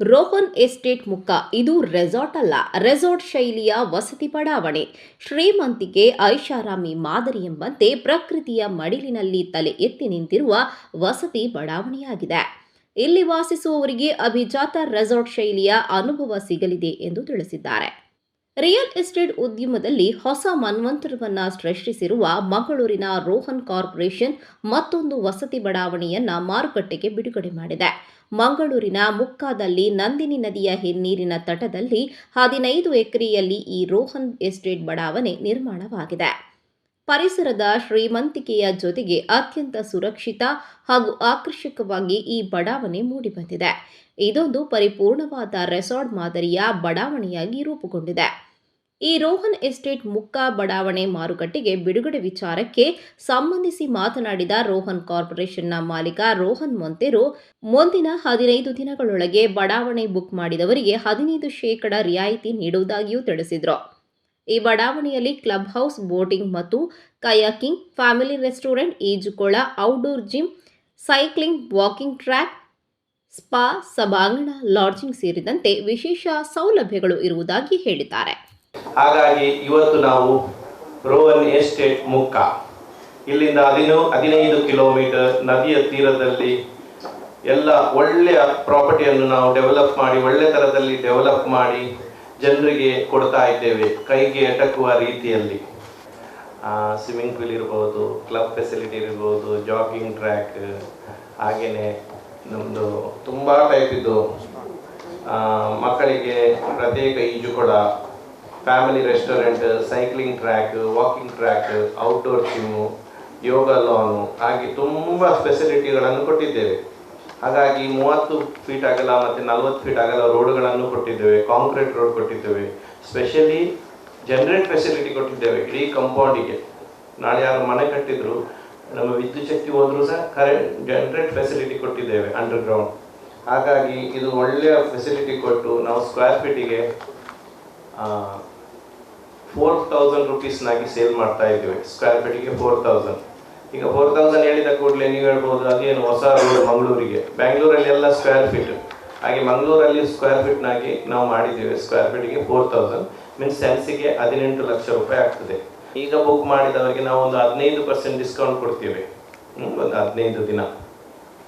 Rohan estate ಮುಖ. ಇದು resort ಅಲ್ಲ, ರೆಸಾರ್ಟ್ ಶೈಲಿಯ ವಸತಿ ಬಡಾವಣೆ. ಶ್ರೀಮಂತಿಕೆ ಐಷಾರಾಮಿ ಮಾದರಿ ಎಂಬಂತೆ ಪ್ರಕೃತಿಯ ಮಡಿಲಿನಲ್ಲಿ ತಲೆ ಎತ್ತಿ ನಿಂತಿರುವ ವಸತಿ ಬಡಾವಣೆಯಾಗಿದೆ. ಇಲ್ಲಿ ವಾಸಿಸುವವರಿಗೆ ಅಭಿಜಾತ ರೆಸಾರ್ಟ್ ಶೈಲಿಯ ಅನುಭವ ಸಿಗಲಿದೆ ಎಂದು ತಿಳಿಸಿದ್ದಾರೆ. ರಿಯಲ್ ಎಸ್ಟೇಟ್ ಉದ್ಯಮದಲ್ಲಿ ಹೊಸ ಮನ್ವಂತರವನ್ನು ಸೃಷ್ಟಿಸಿರುವ ಮಂಗಳೂರಿನ ರೋಹನ್ ಕಾರ್ಪೊರೇಷನ್ ಮತ್ತೊಂದು ವಸತಿ ಬಡಾವಣೆಯನ್ನ ಮಾರುಕಟ್ಟೆಗೆ ಬಿಡುಗಡೆ ಮಾಡಿದೆ. ಮಂಗಳೂರಿನ ಮುಕ್ಕಾದಲ್ಲಿ ನಂದಿನಿ ನದಿಯ ಹಿನ್ನೀರಿನ ತಟದಲ್ಲಿ ಹದಿನೈದು ಎಕರೆಯಲ್ಲಿ ಈ ರೋಹನ್ ಎಸ್ಟೇಟ್ ಬಡಾವಣೆ ನಿರ್ಮಾಣವಾಗಿದೆ. ಪರಿಸರದ ಶ್ರೀಮಂತಿಕೆಯ ಜೊತೆಗೆ ಅತ್ಯಂತ ಸುರಕ್ಷಿತ ಹಾಗೂ ಆಕರ್ಷಕವಾಗಿ ಈ ಬಡಾವಣೆ ಮೂಡಿಬಂದಿದೆ. ಇದೊಂದು ಪರಿಪೂರ್ಣವಾದ ರೆಸಾರ್ಟ್ ಮಾದರಿಯ ಬಡಾವಣೆಯಾಗಿ ರೂಪುಗೊಂಡಿದೆ. ಈ ರೋಹನ್ ಎಸ್ಟೇಟ್ ಮುಕ್ಕಾ ಬಡಾವಣೆ ಮಾರುಕಟ್ಟೆಗೆ ಬಿಡುಗಡೆ ವಿಚಾರಕ್ಕೆ ಸಂಬಂಧಿಸಿ ಮಾತನಾಡಿದ ರೋಹನ್ ಕಾರ್ಪೊರೇಷನ್ನ ಮಾಲೀಕ ರೋಹನ್ ಮೊಂತೆರು, ಮುಂದಿನ ಹದಿನೈದು ದಿನಗಳೊಳಗೆ ಬಡಾವಣೆ ಬುಕ್ ಮಾಡಿದವರಿಗೆ ಹದಿನೈದು ಶೇಕಡ ರಿಯಾಯಿತಿ ನೀಡುವುದಾಗಿಯೂ ತಿಳಿಸಿದರು. ಈ ಬಡಾವಣೆಯಲ್ಲಿ ಕ್ಲಬ್ ಹೌಸ್, ಬೋಟಿಂಗ್ ಮತ್ತು ಕಯಾಕಿಂಗ್, ಫ್ಯಾಮಿಲಿ ರೆಸ್ಟೋರೆಂಟ್, ಈಜುಕೊಳ, outdoor gym, cycling, walking track, spa, ಸಭಾಂಗಣ, ಲಾಡ್ಜಿಂಗ್ ಸೇರಿದಂತೆ ವಿಶೇಷ ಸೌಲಭ್ಯಗಳು ಇರುವುದಾಗಿ ಹೇಳಿದ್ದಾರೆ. ಹಾಗಾಗಿ ಇವತ್ತು ನಾವು ರೋವನ್ ಎಸ್ಟೇಟ್ ಮುಕ್ಕ. ಇಲ್ಲಿಂದ ಹದಿನೋ ಹದಿನೈದು ಕಿಲೋಮೀಟರ್ ನದಿಯ ತೀರದಲ್ಲಿ ಎಲ್ಲ ಒಳ್ಳೆಯ ಪ್ರಾಪರ್ಟಿಯನ್ನು ನಾವು ಡೆವಲಪ್ ಮಾಡಿ, ಒಳ್ಳೆ ಥರದಲ್ಲಿ ಡೆವಲಪ್ ಮಾಡಿ ಜನರಿಗೆ ಕೊಡ್ತಾ ಇದ್ದೇವೆ, ಕೈಗೆ ಎಟಕುವ ರೀತಿಯಲ್ಲಿ. ಸ್ವಿಮ್ಮಿಂಗ್ ಪೂಲ್ ಇರ್ಬೋದು ಕ್ಲಬ್ ಫೆಸಿಲಿಟಿ ಇರ್ಬೋದು ಜಾಗಿಂಗ್ ಟ್ರ್ಯಾಕ್ ಹಾಗೆಯೇ ನಮ್ಮದು ತುಂಬ ಟೈಪಿದ್ದು ಮಕ್ಕಳಿಗೆ ಪ್ರತ್ಯೇಕ ಈಜುಕೊಳ family restaurant cycling track walking track outdoor gym ಯೋಗ ಲಾನು ಹಾಗೆ ತುಂಬ ಫೆಸಿಲಿಟಿಗಳನ್ನು ಕೊಟ್ಟಿದ್ದೇವೆ. ಹಾಗಾಗಿ ಮೂವತ್ತು ಫೀಟ್ ಅಗಲ ಮತ್ತು ನಲವತ್ತು ಫೀಟ್ ಅಗಲ ರೋಡ್ಗಳನ್ನು ಕೊಟ್ಟಿದ್ದೇವೆ ಕಾಂಕ್ರೀಟ್ ರೋಡ್ ಕೊಟ್ಟಿದ್ದೇವೆ. ಸ್ಪೆಷಲಿ ಜನರೇಟ್ ಫೆಸಿಲಿಟಿ ಕೊಟ್ಟಿದ್ದೇವೆ ಇಡೀ ಕಂಪೌಂಡಿಗೆ ನಾಳೆ ಯಾರು ಮನೆ ಕಟ್ಟಿದ್ರು, ನಮ್ಮ ವಿದ್ಯುತ್ ಶಕ್ತಿ ಹೋದರೂ ಸಹ ಕರೆಂಟ್ ಜನರೇಟ್ ಫೆಸಿಲಿಟಿ ಕೊಟ್ಟಿದ್ದೇವೆ ಅಂಡರ್ಗ್ರೌಂಡ್ ಹಾಗಾಗಿ ಇದು ಒಳ್ಳೆಯ ಫೆಸಿಲಿಟಿ ಕೊಟ್ಟು ನಾವು ಸ್ಕ್ವೇರ್ ಫೀಟಿಗೆ ಫೋರ್ ತೌಸಂಡ್ ರುಪೀಸ್ನಾಗಿ ಸೇಲ್ ಮಾಡ್ತಾ ಇದ್ದೇವೆ. ಸ್ಕ್ವೇರ್ ಫೀಟಿಗೆ ಫೋರ್ ತೌಸಂಡ್ ಈಗ ಫೋರ್ ತೌಸಂಡ್ ಹೇಳಿದ ಕೂಡಲೇ ನೀವು ಹೇಳ್ಬೋದು ಅದೇನು ಹೊಸ ರೋಡ್ ಮಂಗಳೂರಿಗೆ. ಬ್ಯಾಂಗ್ಳೂರಲ್ಲಿ ಎಲ್ಲ ಸ್ಕ್ವೇರ್ ಫೀಟ್ ಹಾಗೆ ಮಂಗಳೂರಲ್ಲಿ ಸ್ಕ್ವೇರ್ ಫೀಟ್ನಾಗಿ ನಾವು ಮಾಡಿದ್ದೇವೆ. ಸ್ಕ್ವೇರ್ ಫೀಟಿಗೆ ಫೋರ್ ತೌಸಂಡ್ ಮೀನ್ಸ್ ಸೆನ್ಸಿಗೆ ಹದಿನೆಂಟು ಲಕ್ಷ ರೂಪಾಯಿ ಆಗ್ತದೆ. ಈಗ ಬುಕ್ ಮಾಡಿದವರಿಗೆ ನಾವು ಒಂದು ಹದಿನೈದು ಪರ್ಸೆಂಟ್ ಡಿಸ್ಕೌಂಟ್ ಕೊಡ್ತೇವೆ. ಒಂದು ಹದಿನೈದು ದಿನ.